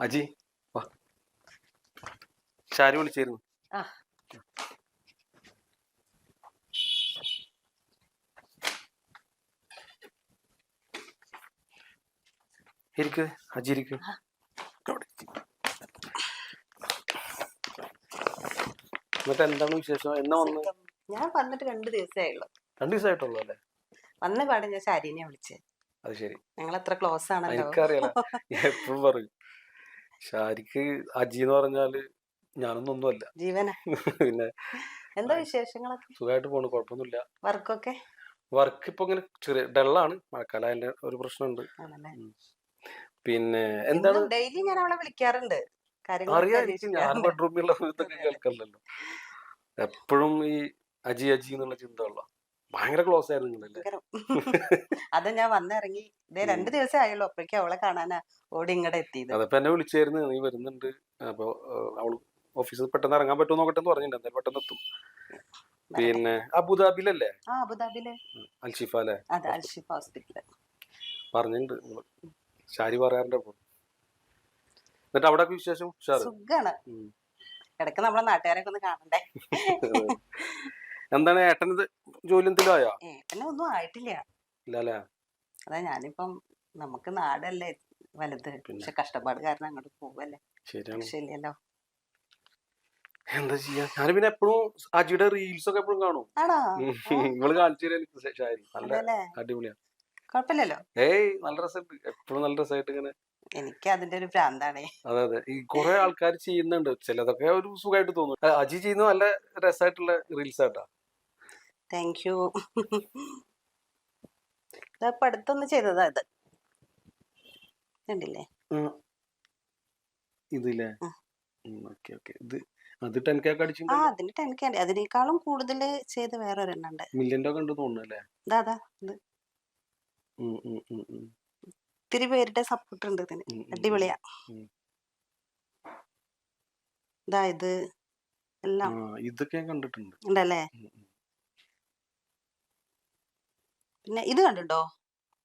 അജി വാ. ഷാരി വിളിച്ചായിരുന്നു ആ. ഇരിക്ക് അജി ഇരിക്ക്. എന്നിട്ട് എന്താണ് വിശേഷം? എന്നാ വന്ന്? ഞാൻ വന്നിട്ട് രണ്ടു ദിവസമേ ഉള്ളൂ. രണ്ടു ദിവസമായിട്ടുള്ളൂ അല്ലേ? വന്ന പാടെ ഞാൻ ശാരീനെ വിളിച്ചേ. അത് ശരി. ഞങ്ങൾ എത്ര ക്ലോസ് ആണല്ലോ. എനിക്കറിയാം എപ്പോഴും പറയും. ഷാരിക്ക് അജി എന്ന് പറഞ്ഞാൽ ഞാനൊന്നൊന്നുമല്ല ജീവന. പിന്നെ എന്താ വിശേഷങ്ങളൊക്കെ? സുഖമായിട്ട് പോണു. കുഴപ്പമൊന്നുമില്ല. വർക്കൊക്കെ? വർക്ക് ഇപ്പൊ ഇങ്ങനെ ചെറിയ ഡള്ളാണ്. മഴക്കാലം അതിന്റെ ഒരു പ്രശ്നമുണ്ട്. പിന്നെ എന്താണ്? ഡെയിലി ഞാൻ അവളെ വിളിക്കാറുണ്ട്. അറിയാം ഞാൻ. ബെഡ്റൂമിലുള്ള ഇതൊക്കെ കേൾക്കണ്ടല്ലോ. എപ്പോഴും ഈ അജി അജി എന്നുള്ള ചിന്ത ഉള്ള ഭയങ്കര ക്ലോസ് ആയിരുന്നു നിങ്ങളല്ലേ. അത് ഞാൻ വന്നിറങ്ങി. ഇതേ രണ്ട് ദിവസം ആയുള്ളൂ. അപ്പോഴേക്കും അവളെ കാണാനാ. ഓടി ഇങ്ങടെ എത്തി അതപ്പോ എന്നെ വിളിച്ചായിരുന്നു. നീ വരുന്നുണ്ട്. അപ്പൊ അവൾ ഓഫീസിൽ പെട്ടെന്ന് ഇറങ്ങാൻ പറ്റുമോ നോക്കട്ടെ എന്ന് പറഞ്ഞിട്ടുണ്ട്. പെട്ടെന്ന് എത്തും. പിന്നെ അബുദാബിയിലല്ലേ അബുദാബിയിൽ അൽഷിഫ അല്ലേ? അതെ അൽഷിഫ് ഹോസ്പിറ്റൽ. പറഞ്ഞിട്ടുണ്ട്. ഷാരി പറയാറുണ്ട് അപ്പൊ. എന്നിട്ട് അവിടെ വിശേഷം? സുഖാണ്. ഇടയ്ക്ക് നമ്മളെ നാട്ടുകാരൊക്കെ ഒന്ന് കാണണ്ടേ? എന്താണ് ഏട്ടനത് ജോലി എന്തെങ്കിലും ആയോ? ഏട്ടനെ ഒന്നും ആയിട്ടില്ല. ഇല്ലല്ലേ? അതാ ഞാനിപ്പം നമുക്ക് നാടല്ലേ വലുത്. പക്ഷെ കഷ്ടപ്പാട് കാരണം അങ്ങോട്ട് പോവല്ലേ. ശരിയല്ലോ എന്താ ചെയ്യാ? ഞാൻ പിന്നെ എപ്പോഴും അജിയുടെ റീൽസ് ഒക്കെ എപ്പോഴും കാണും. നിങ്ങൾ കാണിച്ചു നല്ല അടിപൊളിയാ. കുഴപ്പമില്ലല്ലോ ഏയ് നല്ല രസമുണ്ട്. എപ്പോഴും നല്ല രസമായിട്ട് ഇങ്ങനെ എനിക്ക് അതിന്റെ ഒരു ഭ്രാന്താണേ. അതെ അതെ. ഈ കുറെ ആൾക്കാർ ചെയ്യുന്നുണ്ട്. ചിലതൊക്കെ ഒരു സുഖമായിട്ട് തോന്നുന്നു അല്ല, അജി ചെയ്യുന്ന നല്ല രസമായിട്ടുള്ള റീൽസ് ആട്ടാ. താങ്ക് യു ഇതപ്പൊ അടുത്തൊന്ന് ചെയ്തതാ ഇത്. കണ്ടില്ലേ? ഇതില്ലേ? ആ. ഓക്കെ ഓക്കെ ഇത് അത് ടെൻ കെ ഒക്കെ ആ അടിച്ചിട്ടുണ്ട് അതിന് ടെൻക്ക് അതിനേക്കാളും കൂടുതൽ ചെയ്ത് വേറെ ഒരെണ്ണം ഉണ്ട്. ഒക്കെ ഉണ്ട് ഇതാ ഇത് ഒത്തിരി പേരുടെ സപ്പോർട്ട് ഉണ്ട് ഇതിന്. അടിപൊളിയാ. ഉം. ഇതാ ഇത്. എല്ലാം. ഇതൊക്കെ കണ്ടിട്ടുണ്ട്. ഉണ്ടല്ലേ? പിന്നെ ഇത് കണ്ടിട്ടോ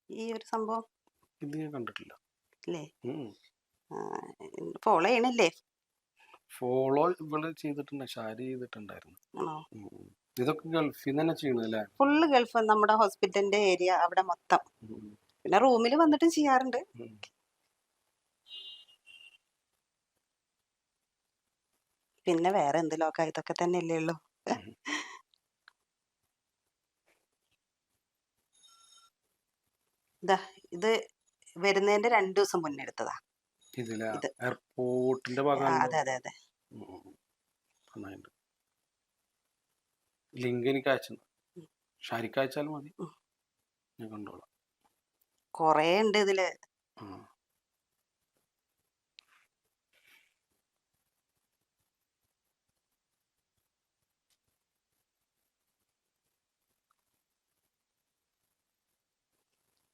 ഈ ഒരു സംഭവം? ഇത് ഞാൻ കണ്ടിട്ടില്ല. അല്ലേ ഫോളോ ചെയ്യണില്ലേ? ഫോളോ ഇവൾ ചെയ്തിട്ടുണ്ട് ഷാരി ചെയ്തിട്ടുണ്ടായിരുന്നു. ഇതൊക്കെ ഗൾഫിൽ തന്നെ ചെയ്യണല്ലേ ഫുള്ള് ഗൾഫ് നമ്മുടെ ഹോസ്പിറ്റലിന്റെ ഏരിയ അവിടെ മൊത്തം. പിന്നെ റൂമിൽ വന്നിട്ടും ചെയ്യാറുണ്ട്. പിന്നെ വേറെ എന്ത് ലോക ഇതൊക്കെ തന്നെ അല്ലേ ഉള്ളൂ. ഇതാ ഇത് വരുന്നതിന്റെ രണ്ടു ദിവസം മുന്നേ എടുത്തതാ. ഇത്. എയർപോർട്ടിന്റെ ഭാഗമാണ് അതെ അതെ അതെ. നന്നായിട്ടുണ്ട്. ലിങ്ക് എനിക്ക് അയച്ചു ഷാരിക്ക് അയച്ചാലും മതി. ഞാൻ കണ്ടോളാം. കൊറേ ഉണ്ട് ഇതിൽ.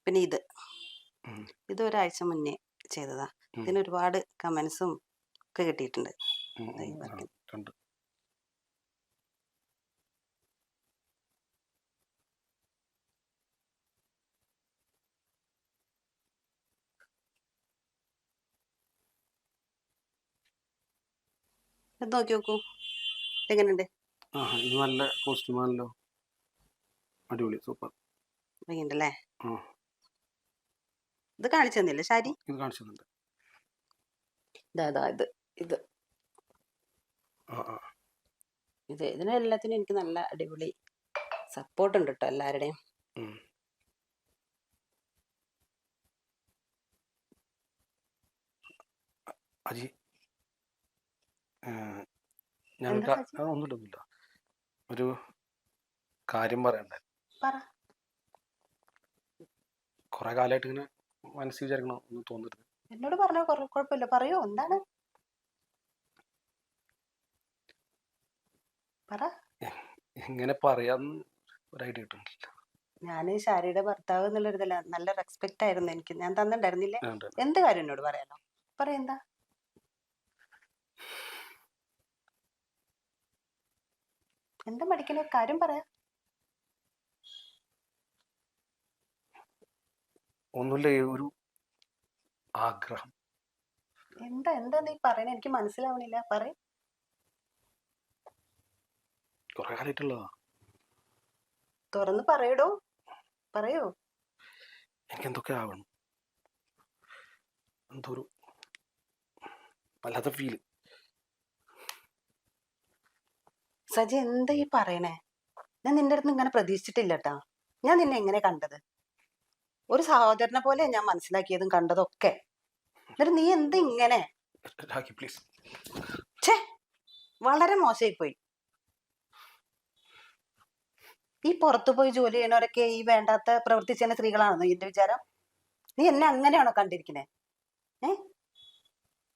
പിന്നെ ഇത്. ഇത് ഒരാഴ്ച മുന്നേ ചെയ്തതാ. ഇതിന് ഒരുപാട് കമന്റ്സും ഒക്കെ കിട്ടിയിട്ടുണ്ട്. നോക്കി നോക്കൂ. എങ്ങനെയുണ്ട്? ഇത് നല്ല കോസ്റ്റ്യൂമാണല്ലോ അടിപൊളി സൂപ്പർ ഭംഗിയുണ്ടല്ലേ? ആ. ഇത് കാണിച്ചു തന്നില്ലേ ശാരി? ഇത് കാണിച്ചു ഇതാ ഇതാ ഇത് ഇത്. ഇത് ഇതിനെല്ലാത്തിനും എനിക്ക് നല്ല അടിപൊളി സപ്പോർട്ട് ഉണ്ട് കേട്ടോ എല്ലാവരുടെയും. അജി ഞാൻ എന്താ ക- സജി? ആ, ഒന്നും ഇടുന്നില്ല. ഒരു കാര്യം പറയണ്ടേ? പറ. കുറെ കാലമായിട്ട് ഇങ്ങനെ മനസ്സിൽ വിചാരിക്കണോ ഒന്നും തോന്നരുത്. എന്നോട് പറഞ്ഞോ കുറെ കുഴപ്പമില്ല പറയോ എന്താണ്? പറ. എങ്ങനെ പറയാന്ന് ഒരു ഐഡിയ കിട്ടുന്നില്ല. ഞാൻ ശാരിയുടെ ഭർത്താവ് എന്നുള്ളൊരിതല്ല നല്ല റെസ്പെക്ട് ആയിരുന്നു എനിക്ക്. ഞാൻ തന്നിട്ടുണ്ടായിരുന്നില്ലേ? ഉണ്ട്. എന്ത് കാര്യം എന്നോട് പറയാലോ പറയെന്താ എന്താ? മടിക്കണേ കാര്യം പറയാ. ഒന്നുമില്ല ഒരു ആഗ്രഹം. എന്താ എന്താ നീ പറയണ? എനിക്ക് മനസ്സിലാവണില്ല. പറ കുറെ കാലമായിട്ടുള്ളതാ. തുറന്ന് പറയടോ. പറയോ. എനിക്ക് എന്തൊക്കെ ആവണം? എന്തോ ഒരു വല്ലാത്ത ഫീൽ സജി എന്താ ഈ പറയണേ? ഞാൻ നിന്റെ അടുത്ത് ഇങ്ങനെ പ്രതീക്ഷിച്ചിട്ടില്ല കേട്ടാ ഞാൻ നിന്നെ എങ്ങനെ കണ്ടത്? ഒരു സഹോദരനെ പോലെ ഞാൻ മനസ്സിലാക്കിയതും കണ്ടതൊക്കെ. എന്നിട്ട് നീ എന്ത് ഇങ്ങനെ? പ്ലീസ് ഛേ വളരെ മോശമായി പോയി ഈ പുറത്തു പോയി ജോലി ചെയ്യണവരൊക്കെ ഈ വേണ്ടാത്ത പ്രവൃത്തി ചെയ്യുന്ന സ്ത്രീകളാണെന്നോ എന്റെ വിചാരം. നീ എന്നെ അങ്ങനെയാണോ കണ്ടിരിക്കുന്നത് ഏ?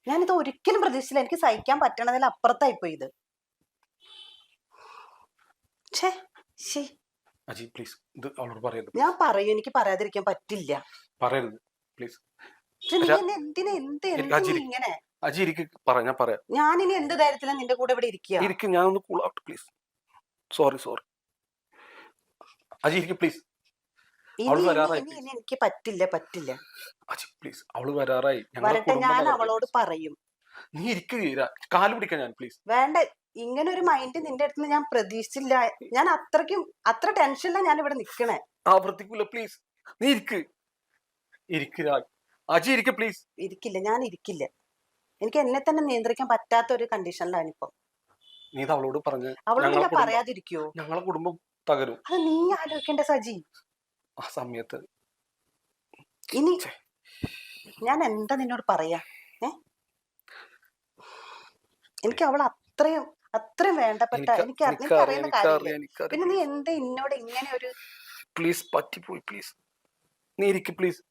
ഞാനിത് ഒരിക്കലും പ്രതീക്ഷിച്ചില്ല. എനിക്ക് സഹിക്കാൻ പറ്റണതിൽ അപ്പുറത്തായി പോയി ഇത്. ഛേ ശി. അജി പ്ലീസ് ഇത് അവളോട് പറയരുത് ഞാൻ പറയും എനിക്ക് പറയാതിരിക്കാൻ പറ്റില്ല. പറയരുത് പ്ലീസ് നീ എന്നെ എന്തിനാ എന്ത് എനിക്ക് എന്തിനാ അജിരി- ഇങ്ങനെ? അജി ഇരിക്ക് പറ ഞാൻ പറയാം. ഞാൻ ഇനി എന്ത് ധൈര്യത്തിലാണ് നിന്റെ കൂടെ ഇവിടെ ഇരിക്കുക? ഇരിക്ക് ഒന്ന് cool out please sorry sorry Aji ഇരിക്ക് പ്ലീസ് ഇനി അവൾ ഇനി- വരാറായി, ഇനി ഇനി എനിക്ക് പറ്റില്ല പറ്റില്ല. അജി പ്ലീസ് അവൾ വരാറായി. ഞങ്ങളുടെ വരട്ടെ കുടുംബം ഞാൻ തകർന്നു. അവളോട് പറയും. നീ ഇരിക്കുക കാൽ പിടിക്കാൻ ഞാൻ പ്ലീസ് വേണ്ട ഇങ്ങനെ ഒരു മൈൻഡ് നിന്റെ അടുത്ത് ഞാൻ പ്രതീക്ഷിച്ചില്ല. ഞാൻ അത്രയ്ക്കും അത്ര ടെൻഷനിലാണ് ഞാൻ ഇവിടെ നിക്കണേ. ആവർത്തിക്കൂല പ്ലീസ് നീ ഇരിക്ക്. ഇരിക്ക് അജി ഇരിക്ക് പ്ലീസ് ഇരിക്കില്ല ഞാൻ ഇരിക്കില്ല. എനിക്ക് എന്നെ തന്നെ നിയന്ത്രിക്കാൻ പറ്റാത്ത ഒരു കണ്ടീഷനിലാണ് ഇപ്പൊ നീ ഇത് അവളോട് പറഞ്ഞു അവളോട് ഞാൻ പറയാതിരിക്കോ ഞങ്ങളെ കുടുംബം തകരും. അത് നീ ആലോചിക്കേണ്ട സജി. ആ സമയത്ത്. ഇനി ഞാൻ എന്താ നിന്നോട് പറയാ? ഏ? എനിക്ക് അവൾ അത്രയും അത്രയും വേണ്ടപ്പെട്ട എനിക്ക് എനിക്ക് അറി- എനിക്ക് അറിയുന്ന കാര്യമില്ല? പിന്നെ നീ എന്താ എന്നോട് ഇങ്ങനെ ഒരു പ്ലീസ് പറ്റിപ്പോയി പ്ലീസ് നീ ഇരിക്ക് പ്ലീസ്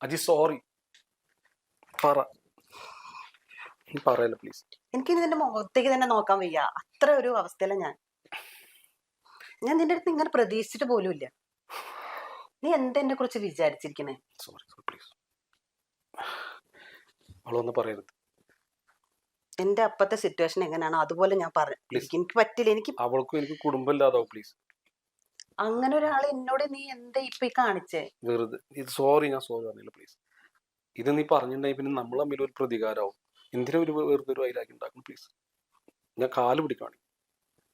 അജി സോറി പറ. പറയല്ലോ പ്ലീസ് എനിക്ക് നിന്റെ മുഖത്തേക്ക് തന്നെ നോക്കാൻ വയ്യ. അത്ര ഒരു അവസ്ഥയിലാണ് ഞാൻ. ഞാൻ നിന്റെ അടുത്ത് ഇങ്ങനെ പ്രതീക്ഷിച്ചിട്ട് പോലും ഇല്ല. നീ എന്താ എന്നെ കുറിച്ച് വിചാരിച്ചിരിക്കണേ? സോറി സോറി പ്ലീസ് അവളൊന്നും പറയരുത്. എന്റെ അപ്പത്തെ സിറ്റുവേഷൻ എങ്ങനെയാണോ? അതുപോലെ ഞാൻ പറഞ്ഞു എനിക്ക് പറ്റില്ല. എനിക്ക് അവൾക്കും എനിക്ക് കുടുംബം ഇല്ലാതാവും പ്ലീസ് അങ്ങനെ ഒരാൾ എന്നോട് നീ എന്താ ഇപ്പൊ കാണിച്ചേ? വെറുതെ ഇത് സോറി ഞാൻ സോറി പറഞ്ഞില്ല പ്ലീസ് ഇത് നീ പറഞ്ഞിട്ടുണ്ടെങ്കിൽ പിന്നെ നമ്മൾ തമ്മിൽ ഒരു പ്രതികാരമാവും. എന്തിനാ ഒരു വെറുതെ ഒരു വൈരാഗ്യം ഉണ്ടാക്കണം പ്ലീസ് ഞാൻ കാൽ പിടിക്കാണ്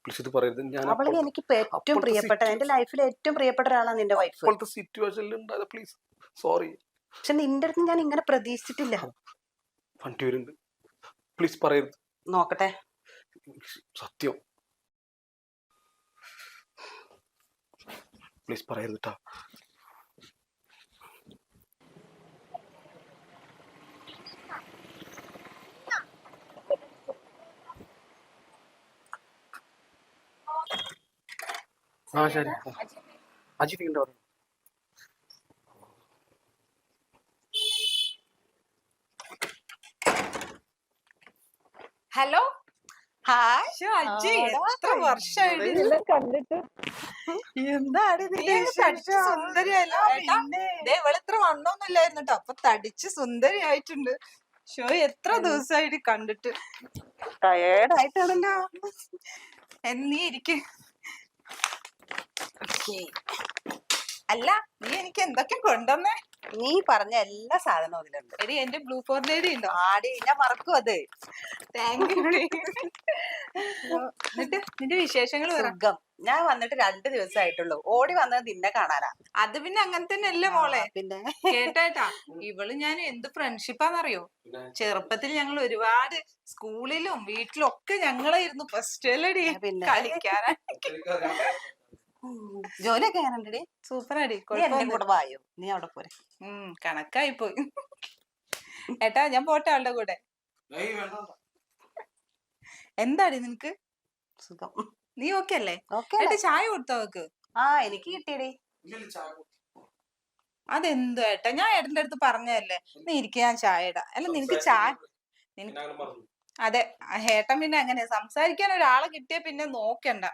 പ്ലീസ് ഇത് പറയരുത്. ഞാൻ അവളെ എനിക്ക് ഏറ്റവും പ്രിയപ്പെട്ട എന്റെ ലൈഫിൽ ഏറ്റവും പ്രിയപ്പെട്ട ഒരാളാണ് നിന്റെ വൈഫ് ഇപ്പോഴത്തെ സിറ്റുവേഷനിൽ ഉണ്ടായത് പ്ലീസ് സോറി പക്ഷെ നിന്റെ അടുത്ത് ഞാൻ ഇങ്ങനെ പ്രതീക്ഷിച്ചിട്ടില്ല. വണ്ടി വരുന്നുണ്ട്. പ്ലീസ് പറയരുത്. നോക്കട്ടെ. സത്യം. പ്ലീസ് പറയരുത് ആ ശരി. അജിത് ഉണ്ടോ ഹലോ? ഹായ്. എത്ര വർഷമായിട്ട് കണ്ടിട്ട്. എന്താണ് സുന്ദരിയല്ലോ ഇത്ര കേട്ടോ അപ്പൊ തടിച്ച് സുന്ദരിയായിട്ടുണ്ട്. ഷോ എത്ര ദിവസമായിട്ട് കണ്ടിട്ട്? ടയേർഡ് ആയിട്ടാണല്ലോ ഇരിക്കേ നീ ഇരിക്ക്. അല്ല നീ എനിക്ക് എന്തൊക്കെ കൊണ്ടുവന്നേ? നീ പറഞ്ഞ എല്ലാ സാധനവും അതിലുണ്ട്. എടി എന്റെ ബ്ലൂ ഫോർ ലേഡി ഉണ്ടോ? ആടി ഞാൻ മറക്കും അത്. താങ്ക് യു എന്നിട്ട് നിന്റെ വിശേഷങ്ങൾ സുഖം. ഞാൻ വന്നിട്ട് രണ്ട് ദിവസമായിട്ടുള്ളൂ. ഓടി വന്നത് നിന്നെ കാണാനാ. അത് പിന്നെ അങ്ങനെ തന്നെ അല്ലേ മോളെ? പിന്നെ. കേട്ടായിട്ടാ? ഇവൾ ഞാൻ എന്ത് ഫ്രണ്ട്ഷിപ്പാന്നറിയോ? ചെറുപ്പത്തിൽ ഞങ്ങൾ ഒരുപാട് സ്കൂളിലും വീട്ടിലും ഒക്കെ ഞങ്ങളായിരുന്നു ഫസ്റ്റ് അല്ലടി പിന്നെ. കളിക്കാനാ ഉം. ജോലിയൊക്കെ എങ്ങനെയുണ്ടടി സൂപ്പർ അടി നീ എന്റെ കുഴപ്പമൊന്നും കൂടെ വായോ? നീ അവിടെ പോരെ. കണക്കായി പോയി ഏട്ടാ ഞാൻ പോട്ടെ അവളുടെ കൂടെ. എന്താടി നിനക്ക്? സുഖം. നീ ഓക്കെ അല്ലേ? ഏട്ടാ ചായ കൊടുത്തോ അവക്ക് ആ എനിക്ക് കിട്ടിയടി. അതെന്തോ ഏട്ടാ? ഞാൻ ഏട്ടന്റെ അടുത്ത് പറഞ്ഞതല്ലേ. നീ ഇരിക്കുക ഞാൻ ചായ ഇടാം. അല്ല നിനക്ക് ചായ അതെ. ഹേട്ടൻ പിന്നെ അങ്ങനെ സംസാരിക്കാൻ ഒരാളെ കിട്ടിയ പിന്നെ നോക്കണ്ട.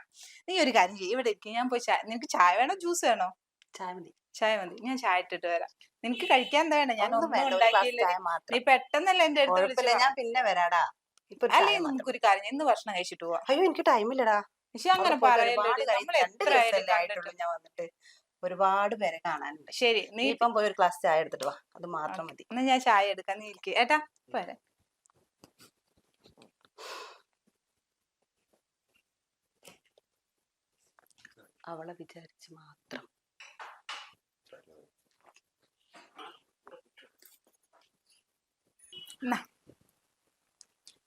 നീ ഒരു കാര്യം ചെയ്യ്. ഇവിടെ ഇരിക്കും. ഞാൻ പോയി ചായ നിനക്ക് ചായ വേണോ? ജ്യൂസ് വേണോ? ചായ മതി. ചായ മതി. ഞാൻ ചായ ഇട്ടിട്ട് വരാം. നിനക്ക് കഴിക്കാൻ എന്താ വേണ്ട? ഞാൻ ഒന്നും ഉണ്ടാക്കിയില്ല. നീ പെട്ടെന്നല്ല എന്റെ അടുത്ത് ഞാൻ പിന്നെ വരാടാ. അല്ലേ. നമുക്കൊരു കാര്യം ഇന്ന് ഭക്ഷണം കഴിച്ചിട്ട് പോവാ. അയ്യോ എനിക്ക് ടൈമില്ലടാ പക്ഷെ അങ്ങനെ പറയല്ലേ? ഞാൻ വന്നിട്ട്. ഒരുപാട് പേരെ കാണാനുണ്ട്. ശരി. നീ ഇപ്പം പോയി ഒരു ഗ്ലാസ് ചായ എടുത്തിട്ട് വാ. അത് മാത്രം മതി. എന്നാ ഞാൻ ചായ എടുക്കാൻ നീ ഇരിക്കും. ഏട്ടാ പോരെ. അവളെ വിചാരിച്ച് മാത്രം.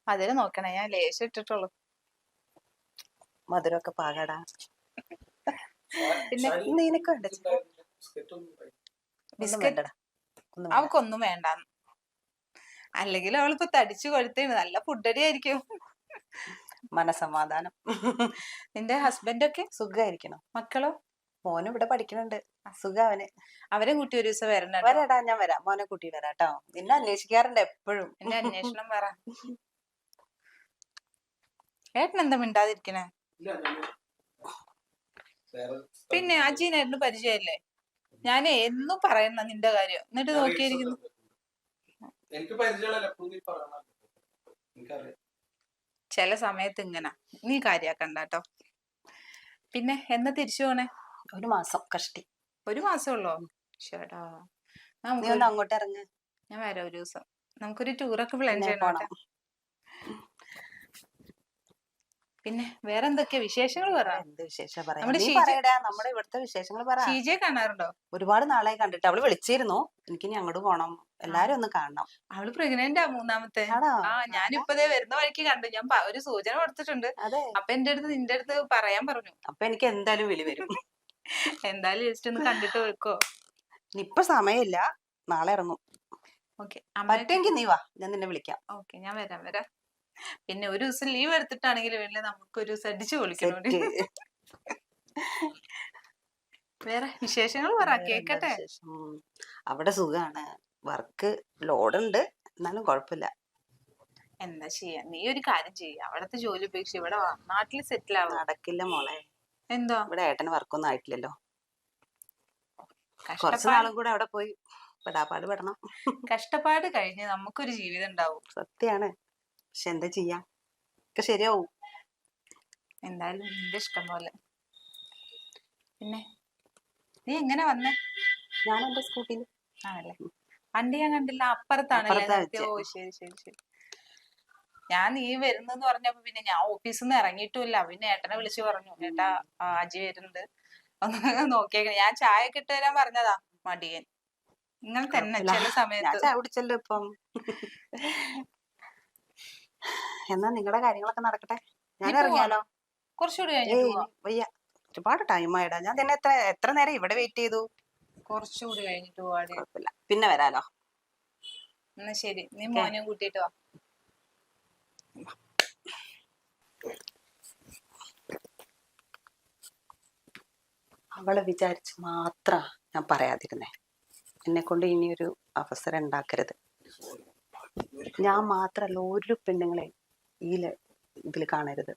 മധുര നോക്കണേ ഞാൻ ലേശം ഇട്ടിട്ടുള്ളൂ. മധുരമൊക്കെ പാകടാ. പിന്നെ നിനക്ക് വേണ്ട ഒന്നും ബിസ്ക്കറ്റ്? അവക്കൊന്നും വേണ്ട. അല്ലെങ്കിൽ അവളിപ്പോ തടിച്ചു കൊഴുത്തേണ് നല്ല ഫുഡടി ആയിരിക്കും. മനസമാധാനം. നിന്റെ ഹസ്ബൻഡൊക്കെ സുഖമായിരിക്കണം മക്കളോ? മോനും ഇവിടെ പഠിക്കുന്നുണ്ട് അസുഖം അവന്. അവരെ കൂട്ടി ഒരു ദിവസം വരണം. വരാടാ ഞാൻ വരാം. മോനെ കൂട്ടി വരാം കേട്ടോ. നിന്നെ അന്വേഷിക്കാറുണ്ട് എപ്പോഴും. എന്നെ അന്വേഷണം പറ. ഏട്ടൻ എന്താ മിണ്ടാതിരിക്കണേ? പിന്നെ അജീനായിരുന്നു പരിചയല്ലേ ഞാൻ എന്നും പറയുന്ന നിന്റെ കാര്യം. എന്നിട്ട് നോക്കിയിരിക്കുന്നു. എനിക്ക് പരിചയമുള്ള എപ്പോഴും നീ പറയണ എനിക്കറിയാം ചില സമയത്ത് ഇങ്ങനെ. നീ കാര്യാക്കണ്ട കേട്ടോ പിന്നെ എന്നാ തിരിച്ചു പോണേ? ഒരു മാസം കഷ്ടി. ഒരു മാസമുള്ളോ ചേട്ടാ നമുക്ക് അങ്ങോട്ട് ഇറങ്ങ. ഞാൻ വരാം ഒരു ദിവസം. നമുക്കൊരു ടൂറൊക്കെ പ്ലാൻ ചെയ്യണം. പിന്നെ വേറെ എന്തൊക്കെ വിശേഷങ്ങൾ പറ. എന്ത് വിശേഷം പറയാ? നമ്മുടെ നീ ഷീജ- പറയടാ നമ്മുടെ ഇവിടുത്തെ വിശേഷങ്ങൾ പറ. ഷീജയെ കാണാറുണ്ടോ? ഒരുപാട് നാളായി കണ്ടിട്ട്. അവൾ വിളിച്ചിരുന്നു. എനിക്ക് ഇനി അങ്ങോട്ട് പോണം. എല്ലാരും ഒന്ന് കാണണം. അവൾ പ്രഗ്നന്റ് ആ മൂന്നാമത്തെ. ആണോ? ആ ഞാനിപ്പതേ വരുന്ന വഴിക്ക് കണ്ടു. ഞാൻ പ- ഒരു സൂചന കൊടുത്തിട്ടുണ്ട്. അതെ. അപ്പൊ എന്റെ അടുത്ത് നിന്റെ അടുത്ത് പറയാൻ പറഞ്ഞു. അപ്പൊ എനിക്ക് എന്തായാലും വിളി വരും. എന്തായാലും ജസ്റ്റ് ഒന്ന് കണ്ടിട്ട് വെക്കോ. ഇനി ഇപ്പൊ സമയമില്ല. നാളെ ഇറങ്ങും. ഓക്കെ. പറ്റുമെങ്കിൽ നീ വാ. ഞാൻ നിന്നെ വിളിക്കാം. ഓക്കെ ഞാൻ വരാം വരാം. പിന്നെ ഒരു ദിവസം ലീവ് എടുത്തിട്ടാണെങ്കിൽ വേണ്ടി നമുക്ക് ഒരു ദിവസം അടിച്ചു പൊളിക്കണം വേറെ വിശേഷങ്ങൾ പറ കേക്കട്ടെ? അവിടെ സുഖാണ്. വർക്ക് ലോഡുണ്ട്. എന്നാലും കുഴപ്പമില്ല. എന്താ ചെയ്യാ? നീ ഒരു കാര്യം ചെയ്യ. അവിടത്തെ ജോലി ഉപേക്ഷിച്ച് ഇവിടെ നാട്ടിൽ സെറ്റിൽ ആവും നടക്കില്ല മോളെ. എന്തോ? ഇവിടെ ഏട്ടന് വർക്കൊന്നും ആയിട്ടില്ലല്ലോ. കുറച്ച് നാളും കൂടെ അവിടെ പോയി പെടാപ്പാട് പെടണം. കഷ്ടപ്പാട് കഴിഞ്ഞ് നമുക്കൊരു ജീവിതം ഉണ്ടാവും. സത്യാണ്. പക്ഷെ എന്താ ചെയ്യാ? ഒക്കെ ശരിയാവും. എന്തായാലും നിന്റെ ഇഷ്ടം പോലെ. പിന്നെ? നീ എങ്ങനെ വന്നേ? ഞാൻ എന്റെ സ്കൂട്ടിയിൽ ആണല്ലേ. വണ്ടി ഞാൻ കണ്ടില്ല അപ്പുറത്താണല്ലേ ഓ ശരി ശരി ശരി. ഞാൻ നീ വരുന്നെന്ന് പറഞ്ഞപ്പോ പിന്നെ ഞാൻ ഓഫീസിൽ നിന്ന് ഇറങ്ങിയിട്ടുമില്ല. പിന്നെ ഏട്ടനെ വിളിച്ചു പറഞ്ഞു ഏട്ടാ അജി വരുന്നുണ്ട്. ഒന്ന് നോക്കിയേക്കണേ. ഞാൻ ചായ ഒക്കെ ഇട്ട് തരാൻ പറഞ്ഞതാ മടിയൻ. നിങ്ങൾ തന്നെ. ചില സമയത്ത്. ചായ കുടിച്ചല്ലോ ഇപ്പം. എന്നാ നിങ്ങളുടെ കാര്യങ്ങളൊക്കെ നടക്കട്ടെ? ഞാൻ ഇറങ്ങിയാലോ? കുറച്ചുകൂടി വയ്യ. ഒരുപാട് ടൈം ആയിടാ. ഞാൻ തന്നെ എത്ര എത്ര നേരം ഇവിടെ വെയിറ്റ് ചെയ്തു? കുറച്ചുകൂടി കഴിഞ്ഞിട്ട് കുഴപ്പമില്ല. പിന്നെ വരാലോ? എന്നാ ശരി. നീ മോനെ കൂട്ടിട്ടോ വാ. അവളെ വിചാരിച്ച് മാത്ര ഞാൻ പറയാതിരുന്നേ. എന്നെ കൊണ്ട് ഇനിയൊരു അവസരം ഉണ്ടാക്കരുത്. ഞാൻ മാത്രല്ല ഒരു പെണ്ണുങ്ങളെയും ഈ ഇതിൽ കാണരുത്.